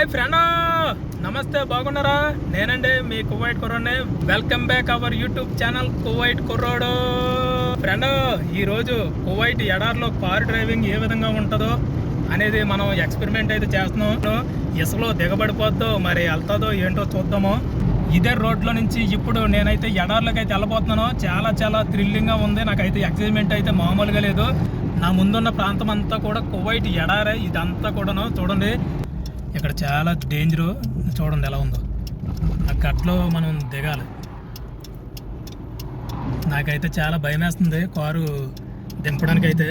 Hi friend. నమస్తే బాగున్నారా? నేనండి మీ Kuwait కుర్రోడ్ని. Welcome back our YouTube channel Kuwait కుర్రోడు. ఫ్రెండ్ ఈరోజు కువైట్ ఎడార్లో కార్ డ్రైవింగ్ ఏ విధంగా ఉంటుందో అనేది మనం ఎక్స్పెరిమెంట్ అయితే చేస్తున్నాం. ఇసులో దిగబడిపోద్దో మరి వెళ్తుందో ఏంటో చూద్దాము. ఇదే రోడ్లో నుంచి ఇప్పుడు నేనైతే ఎడార్లోకి అయితే వెళ్ళబోతున్నాను. చాలా చాలా థ్రిల్లింగ్గా ఉంది. నాకైతే ఎక్సైట్మెంట్ అయితే మామూలుగా లేదు. నా ముందున్న ప్రాంతం అంతా కూడా కువైట్ ఎడారే. ఇదంతా కూడాను చూడండి. ఇక్కడ చాలా డేంజరు చూడండి ఎలా ఉందో. ఆ గట్లో మనం దిగాలి. నాకైతే చాలా భయం వేస్తుంది కారు దింపడానికి అయితే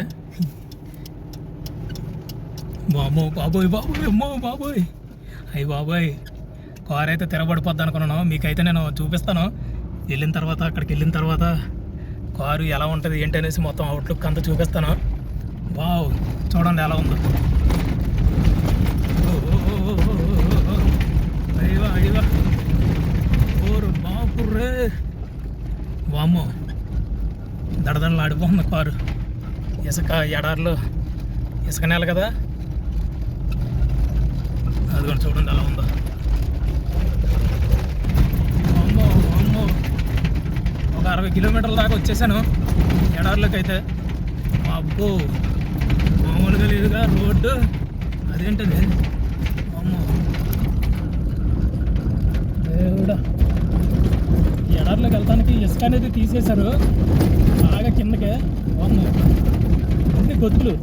బాబో బాబోయ్ బాబోయ్ అమ్మో బాబోయ్. అయ్యి బాబోయ్ కార్ అయితే తిరగబడిపోద్ది అనుకున్నాను. మీకైతే నేను చూపిస్తాను. వెళ్ళిన తర్వాత అక్కడికి వెళ్ళిన తర్వాత కారు ఎలా ఉంటుంది ఏంటి అనేసి మొత్తం అవుట్లుక్ అంతా చూపిస్తాను. వావ్ చూడండి ఎలా ఉందో అయ్యో అయ్యో ఓరు బాపుర్రే వామ్మో దడదడలు ఆడిపోతుంది కారు ఇసుక ఎడార్లు ఇసుక నేల కదా? అది కూడా చూడండి అలా ఉందా. అమ్మో అమ్మో. ఒక అరవై కిలోమీటర్ల దాకా వచ్చేసాను ఎడార్లోకి అయితే అబ్బో మామూలుగా లేదుగా రోడ్డు. అదేంటది? అమ్మో. దేవుడా. దారిలోకి వెళ్తానికి ఇసుక అనేది తీసేశారు. బాగా కిందకే. బాగుంది అన్ని గొత్తులు.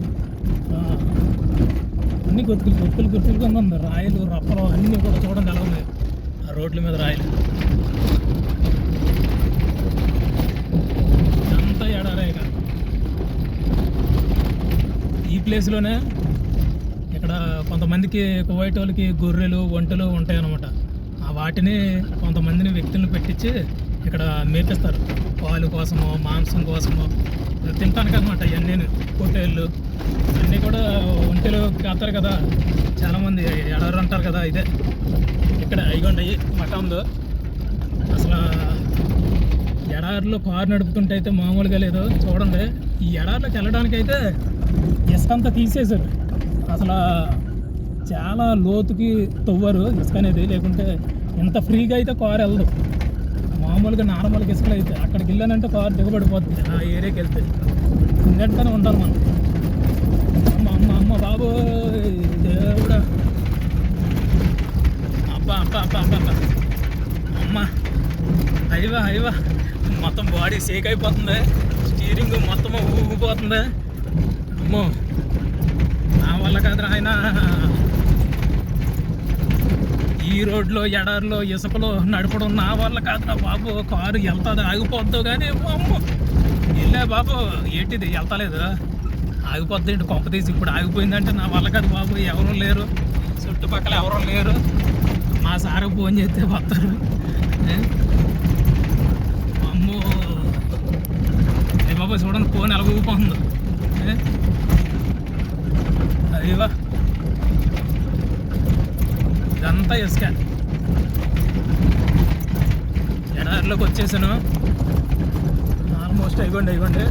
అన్ని గొత్తులు గొత్తులు గుర్తులు కింద ఉంది. రాయలు రప్పలు అన్నీ కూడా చూడడం ఎలా ఉన్నాయి ఆ రోడ్ల మీద రాయలు. అంతా ఎడారే ఇక. ఈ ప్లేస్లోనే ఇక్కడ కొంతమందికి కువైట్ వాళ్ళకి గొర్రెలు ఒంటెలు ఉంటాయన్నమాట. ఆ వాటిని కొంతమందిని వ్యక్తులను పెట్టించి ఇక్కడ మేపిస్తారు. పాలు కోసమో మాంసం కోసమో. తినటానికి అనమాట ఇవన్నీ పొట్టేళ్ళు అన్నీ కూడా ఒంటెలు కాస్తారు కదా. చాలామంది ఎడారు అంటారు కదా ఇదే. ఇక్కడ ఇగోండి మఠంలో అసలు ఎడారిలో కారు నడుపుతుంటే అయితే మామూలుగా లేదు. చూడండి ఈ ఎడారిలోకి వెళ్ళడానికి అయితే ఇసుక అంతా తీసేశారు. అసలు చాలా లోతుకి తవ్వరు ఇసుక అనేది. లేకుంటే ఇంత ఫ్రీగా అయితే కారు వెళ్ళదు. మామూలుగా నార్మల్గా ఇసుకలు అయితే అక్కడికి వెళ్ళానంటే కారు దిగబడిపోతుంది. ఆ ఏరియాకి వెళ్తే. ఇంకంటనే ఉంటాను మనం. అమ్మ అమ్మ అమ్మ బాబు దేవుడా. అబ్బా అబ్బా అబ్బా అబ్బా అబ్బా. అమ్మ అయ్యవా అయ్యవా. మొత్తం బాడీ షేక్ అయిపోతుంది. స్టీరింగ్ మొత్తం ఊగిపోతుంది. అమ్మో. నా వల్ల కాదు ఆయన. ఈ రోడ్లో ఎడారిలో ఇసుకలో నడపడం నా వల్ల కాదురా బాబు. కారు వెళ్తుంది ఆగిపోద్దు కానీ అమ్మో. వెళ్ళా బాబు. ఏంటిది? వెళ్తలేదు. ఆగిపోద్ది ఏంటి? కొంప తీసి ఇప్పుడు ఆగిపోయిందంటే నా వల్ల కాదు బాబు. ఎవరు లేరు. చుట్టుపక్కల ఎవరు లేరు. మా సార్ ఫోన్ చేస్తే వస్తారు. అమ్మో. ఏ బాబు చూడండి ఫోన్ ఎలా ఊగిపోతుందో అయ్యవా ఇదంతా ఇసుక. ఎడారిలోకి వచ్చేసాను. ఆల్మోస్ట్ అయిపోండి అయిపోండి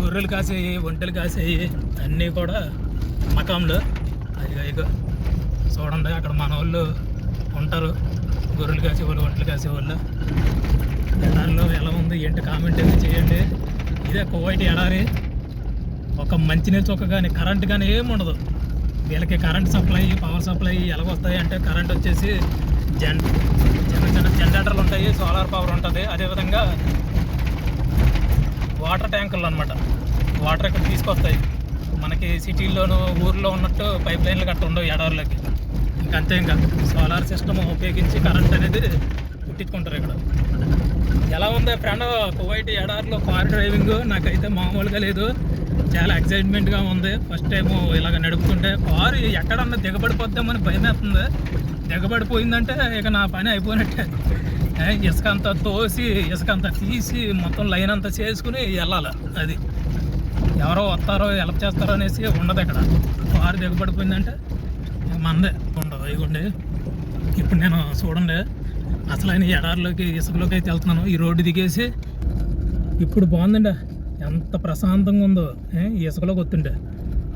గొర్రెలు కాసేయి ఒంటెలు కాసేయి అన్నీ కూడా మకంలో. అదిగో ఇగో చూడండి అక్కడ మన వాళ్ళు ఉంటారు. గొర్రెలు కాసేవాళ్ళు ఒంటెలు కాసేవాళ్ళు. ఎడారిలో ఎలా ఉంది ఏంటి కామెంట్ ఏమి చేయండి. ఇదే కోవైట్ ఎడారి. ఒక మంచినీరు చొక్క కానీ కరెంట్ కానీ ఏమి ఉండదు వీళ్ళకి కరెంట్ సప్లై పవర్ సప్లై ఎలాగొస్తాయి అంటే కరెంట్ వచ్చేసి జన్ చిన్న చిన్న జనరేటర్లు ఉంటాయి సోలార్ పవర్ ఉంటుంది. అదేవిధంగా వాటర్ ట్యాంకులు అనమాట వాటర్ ఇక్కడ తీసుకొస్తాయి. మనకి సిటీల్లోనూ ఊర్లో ఉన్నట్టు పైప్ లైన్లు గట్ట ఉండవు ఎడారులకి. ఇంకంతే ఇంకా. సోలార్ సిస్టమ్ ఉపయోగించి కరెంట్ అనేది పుట్టించుకుంటారు ఇక్కడ. ఎలా ఉంది ఫ్రెండ్? కువైట్ ఎడారిలో కార్ డ్రైవింగ్ నాకైతే మామూలుగా లేదు. చాలా ఎక్సైట్మెంట్గా ఉంది. ఫస్ట్ టైం ఇలాగ నడుపుతుంటే కారు ఎక్కడన్నా దిగబడిపోద్దామని భయం వేస్తుంది దిగబడిపోయిందంటే ఇక నా పని అయిపోయినట్టే. ఇసుక అంతా తోసి ఇసుక అంతా తీసి మొత్తం లైన్ అంతా చేసుకుని వెళ్ళాలి అది. ఎవరో వస్తారో హెల్ప్ చేస్తారో అనేసి ఉండదు ఇక్కడ. కారు దిగబడిపోయిందంటే మందే ఉండదు. ఇవ్వండి ఇప్పుడు నేను చూడండి. అసలు ఆయన ఎడారిలోకి ఇసుకలోకి అయితే వెళ్తున్నాను. ఈ రోడ్డు దిగేసి ఇప్పుడు బాగుందండి. ఎంత ప్రశాంతంగా ఉందో ఇసుకలో ఈ ఇసుకలోకి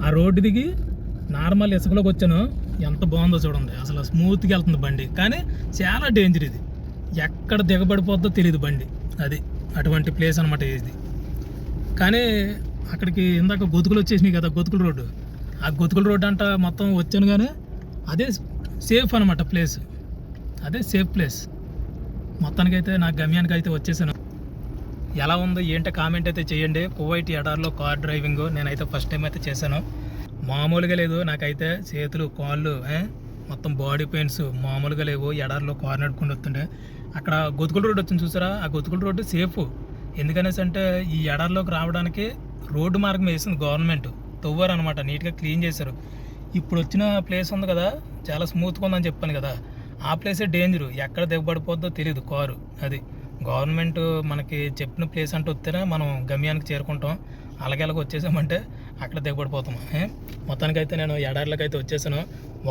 ఆ రోడ్డు దిగి నార్మల్ ఇసుకలోకి వచ్చాను ఎంత బాగుందో చూడండి. అసలు స్మూత్గా వెళ్తుంది బండి. కానీ చాలా డేంజర్ ఇది. ఎక్కడ దిగబడిపోద్దో తెలియదు బండి. అది అటువంటి ప్లేస్ అనమాట ఇది. కానీ అక్కడికి ఇందాక గొతుకులు వచ్చేసినాయి కదా గొతుకుల రోడ్డు. ఆ గొతుకుల రోడ్డు అంట మొత్తం వచ్చాను కానీ అదే సేఫ్ అనమాట ప్లేస్ అదే సేఫ్ ప్లేస్ మొత్తానికైతే నా గమ్యానికి అయితే వచ్చేసాను. ఎలా ఉందో ఏంటో కామెంట్ అయితే చేయండి. కువైట్ ఎడార్లో కార్ డ్రైవింగ్ నేనైతే ఫస్ట్ టైం అయితే చేశాను. మామూలుగా లేదు నాకైతే చేతులు కాళ్ళు ఏ? మొత్తం బాడీ పెయిన్స్ మామూలుగా లేవు. ఎడార్లో కార్ నడుపుకుంటూ వస్తుండే అక్కడ గొతుకుల రోడ్డు వచ్చింది చూసారా? ఆ గొతుకుల రోడ్డు సేఫ్ ఎందుకనేసి అంటే ఈ ఎడార్లోకి రావడానికి రోడ్డు మార్గం వేసింది గవర్నమెంట్ తవ్వారు అనమాట నీట్గా క్లీన్ చేశారు. ఇప్పుడు వచ్చిన ప్లేస్ ఉంది కదా చాలా స్మూత్గా ఉందని చెప్పాను కదా. ఆ ప్లేసే డేంజరు ఎక్కడ దిగబడిపోద్దో తెలియదు కారు అది. గవర్నమెంట్ మనకి చెప్పిన ప్లేస్ అంటే వస్తేనే మనం గమ్యానికి చేరుకుంటాం. అలాగే అలాగే వచ్చేసామంటే అక్కడ దిగబడిపోతాం. మొత్తానికైతే నేను ఎడార్లకు అయితే వచ్చేసాను.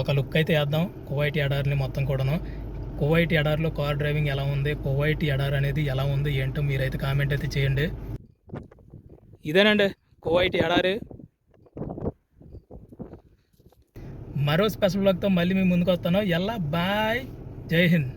ఒక లుక్ అయితే వేద్దాం. కువైట్ ఎడారిని మొత్తం కూడాను. కువైట్ ఎడారిలో కార్ డ్రైవింగ్ ఎలా ఉంది? కువైట్ ఎడార్ అనేది ఎలా ఉంది? ఏంటో మీరైతే కామెంట్ అయితే చేయండి. ఇదేనండి కువైట్ ఎడారి. మరో స్పెషల్ బ్లాగ్తో మళ్ళీ మీ ముందుకు వస్తాను. ఎల్లా బాయ్. జై హింద్.